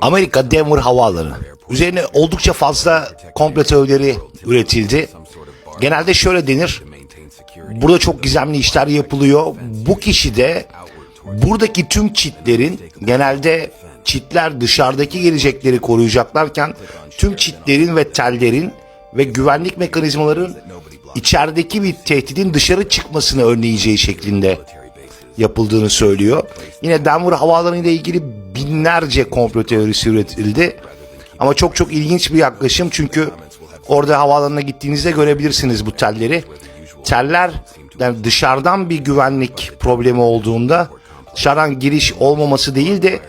Amerika Denver havaalanı. Üzerine oldukça fazla komplo teorileri üretildi. Genelde şöyle denir. Burada çok gizemli işler yapılıyor. Bu kişi de buradaki tüm çitlerin genelde çitler dışarıdaki gelecekleri koruyacaklarken tüm çitlerin ve tellerin ve güvenlik mekanizmaların içerideki bir tehdidin dışarı çıkmasını önleyeceği şeklinde yapıldığını söylüyor. Yine Denver havaalanı ile ilgili binlerce komplo teorisi üretildi. Ama çok çok ilginç bir yaklaşım çünkü orada havaalanına gittiğinizde görebilirsiniz bu telleri. Teller yani dışarıdan bir güvenlik problemi olduğunda dışarıdan giriş olmaması değil de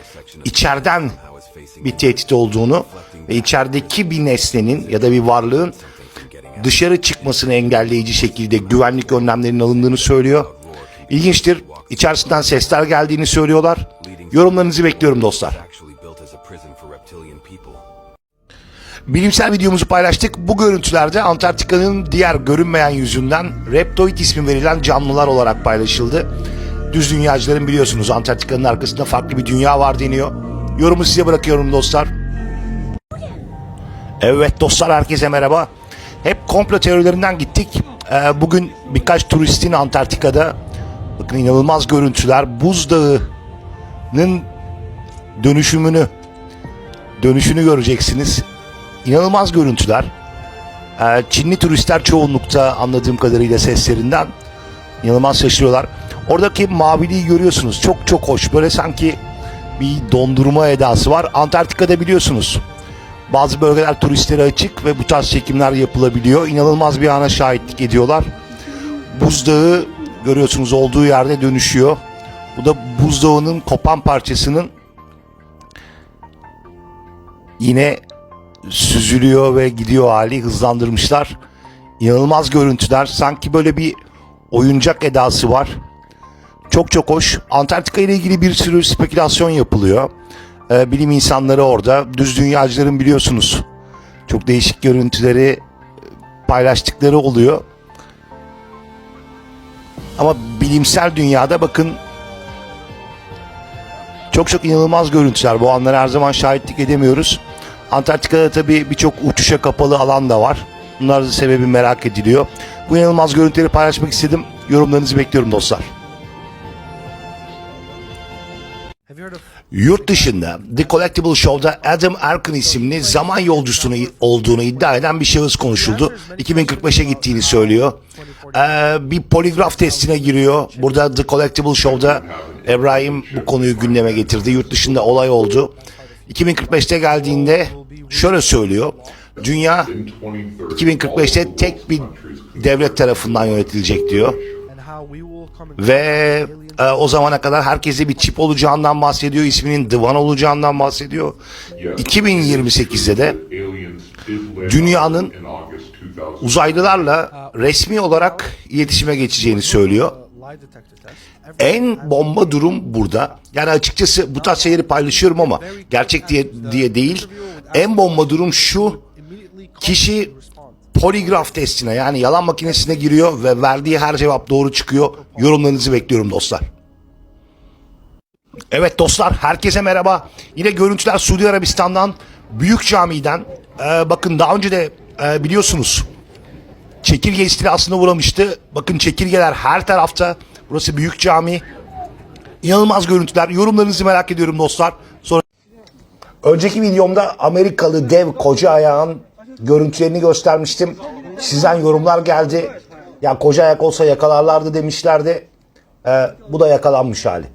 içeriden bir tehdit olduğunu ve içerideki bir nesnenin ya da bir varlığın dışarı çıkmasını engelleyici şekilde güvenlik önlemlerinin alındığını söylüyor. İlginçtir. İçerisinden sesler geldiğini söylüyorlar. Yorumlarınızı bekliyorum dostlar. Bilimsel videomuzu paylaştık. Bu görüntülerde Antarktika'nın diğer görünmeyen yüzünden Reptoid ismi verilen canlılar olarak paylaşıldı. Düz dünyacıların biliyorsunuz Antarktika'nın arkasında farklı bir dünya var deniyor. Yorumu size bırakıyorum dostlar. Evet dostlar herkese merhaba. Hep komplo teorilerinden gittik. Ee, bugün birkaç turistin Antarktika'da bakın inanılmaz görüntüler buzdağının dönüşümünü dönüşünü göreceksiniz. İnanılmaz görüntüler. Çinli turistler çoğunlukta anladığım kadarıyla seslerinden inanılmaz şaşırıyorlar. Oradaki maviliği görüyorsunuz. Çok çok hoş. Böyle sanki bir dondurma edası var. Antarktika'da biliyorsunuz. Bazı bölgeler turistlere açık ve bu tarz çekimler yapılabiliyor. İnanılmaz bir ana şahitlik ediyorlar. Buzdağı görüyorsunuz olduğu yerde dönüşüyor. Bu da buzdağının kopan parçasının yine süzülüyor ve gidiyor hali hızlandırmışlar. İnanılmaz görüntüler. Sanki böyle bir oyuncak edası var. Çok çok hoş. Antarktika ile ilgili bir sürü spekülasyon yapılıyor. Ee, bilim insanları orada. Düz dünyacıların biliyorsunuz. Çok değişik görüntüleri paylaştıkları oluyor. Ama bilimsel dünyada bakın çok çok inanılmaz görüntüler. Bu anlara her zaman şahitlik edemiyoruz. Antarktika'da tabii birçok uçuşa kapalı alan da var. Bunlar da sebebi merak ediliyor. Bu inanılmaz görüntüleri paylaşmak istedim. Yorumlarınızı bekliyorum dostlar. Yurt dışında The Collectible Show'da Adam Arkin isimli zaman yolcusunu olduğunu iddia eden bir şahıs konuşuldu. 2045'e gittiğini söylüyor. Ee, bir poligraf testine giriyor. Burada The Collectible Show'da İbrahim bu konuyu gündeme getirdi. Yurt dışında olay oldu. 2045'te geldiğinde şöyle söylüyor. Dünya 2045'te tek bir devlet tarafından yönetilecek diyor. Ve e, o zamana kadar herkese bir çip olacağından bahsediyor. İsminin Divan olacağından bahsediyor. 2028'de de dünyanın uzaylılarla resmi olarak iletişime geçeceğini söylüyor. En bomba durum burada. Yani açıkçası bu tarz şeyleri paylaşıyorum ama gerçek diye, diye değil. En bomba durum şu. Kişi poligraf testine yani yalan makinesine giriyor ve verdiği her cevap doğru çıkıyor. Yorumlarınızı bekliyorum dostlar. Evet dostlar herkese merhaba. Yine görüntüler Suudi Arabistan'dan Büyük Cami'den. Ee, bakın daha önce de e, biliyorsunuz çekirge istilasına uğramıştı. Bakın çekirgeler her tarafta. Burası Büyük Cami. İnanılmaz görüntüler. Yorumlarınızı merak ediyorum dostlar. Sonra Önceki videomda Amerikalı dev koca ayağın görüntülerini göstermiştim. Sizden yorumlar geldi. Ya koca ayak olsa yakalarlardı demişlerdi. Ee, bu da yakalanmış hali.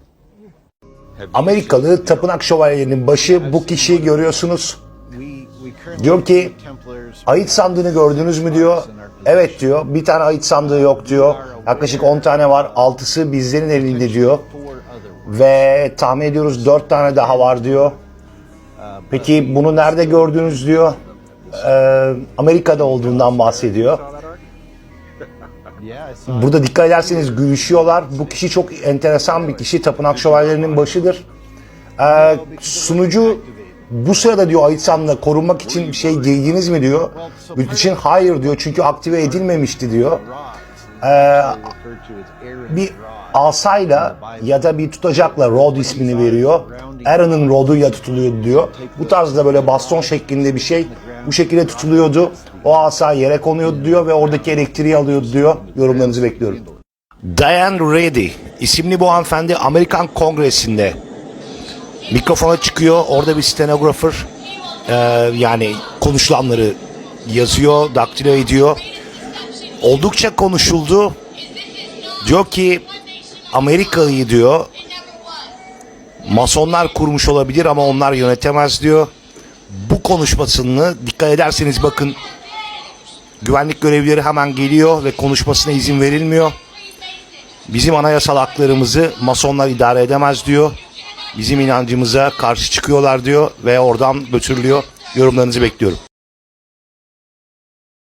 Amerikalı tapınak şövalyelerinin başı bu kişiyi görüyorsunuz. Diyor ki ayıt sandığını gördünüz mü diyor. Evet diyor. Bir tane ayıt sandığı yok diyor. Yaklaşık 10 tane var. Altısı bizlerin elinde diyor. Ve tahmin ediyoruz 4 tane daha var diyor. Peki bunu nerede gördünüz diyor. Ee, Amerika'da olduğundan bahsediyor. Burada dikkat ederseniz gülüşüyorlar. Bu kişi çok enteresan bir kişi. Tapınak şövalyelerinin başıdır. Ee, sunucu bu sırada diyor Ayitsam'la korunmak için bir şey giydiniz mi diyor. Bütün için hayır diyor çünkü aktive edilmemişti diyor. Ee, bir asayla ya da bir tutacakla Rod ismini veriyor. Aaron'ın roduyla tutuluyordu diyor. Bu tarzda böyle baston şeklinde bir şey bu şekilde tutuluyordu. O asa yere konuyordu diyor ve oradaki elektriği alıyordu diyor. Yorumlarınızı bekliyorum. Diane Reddy isimli bu hanımefendi Amerikan Kongresi'nde mikrofona çıkıyor. Orada bir stenografer e, yani konuşulanları yazıyor, daktilo ediyor. Oldukça konuşuldu. Diyor ki Amerika'yı diyor masonlar kurmuş olabilir ama onlar yönetemez diyor. Bu konuşmasını dikkat ederseniz bakın güvenlik görevlileri hemen geliyor ve konuşmasına izin verilmiyor. Bizim anayasal haklarımızı masonlar idare edemez diyor. Bizim inancımıza karşı çıkıyorlar diyor ve oradan götürülüyor. Yorumlarınızı bekliyorum.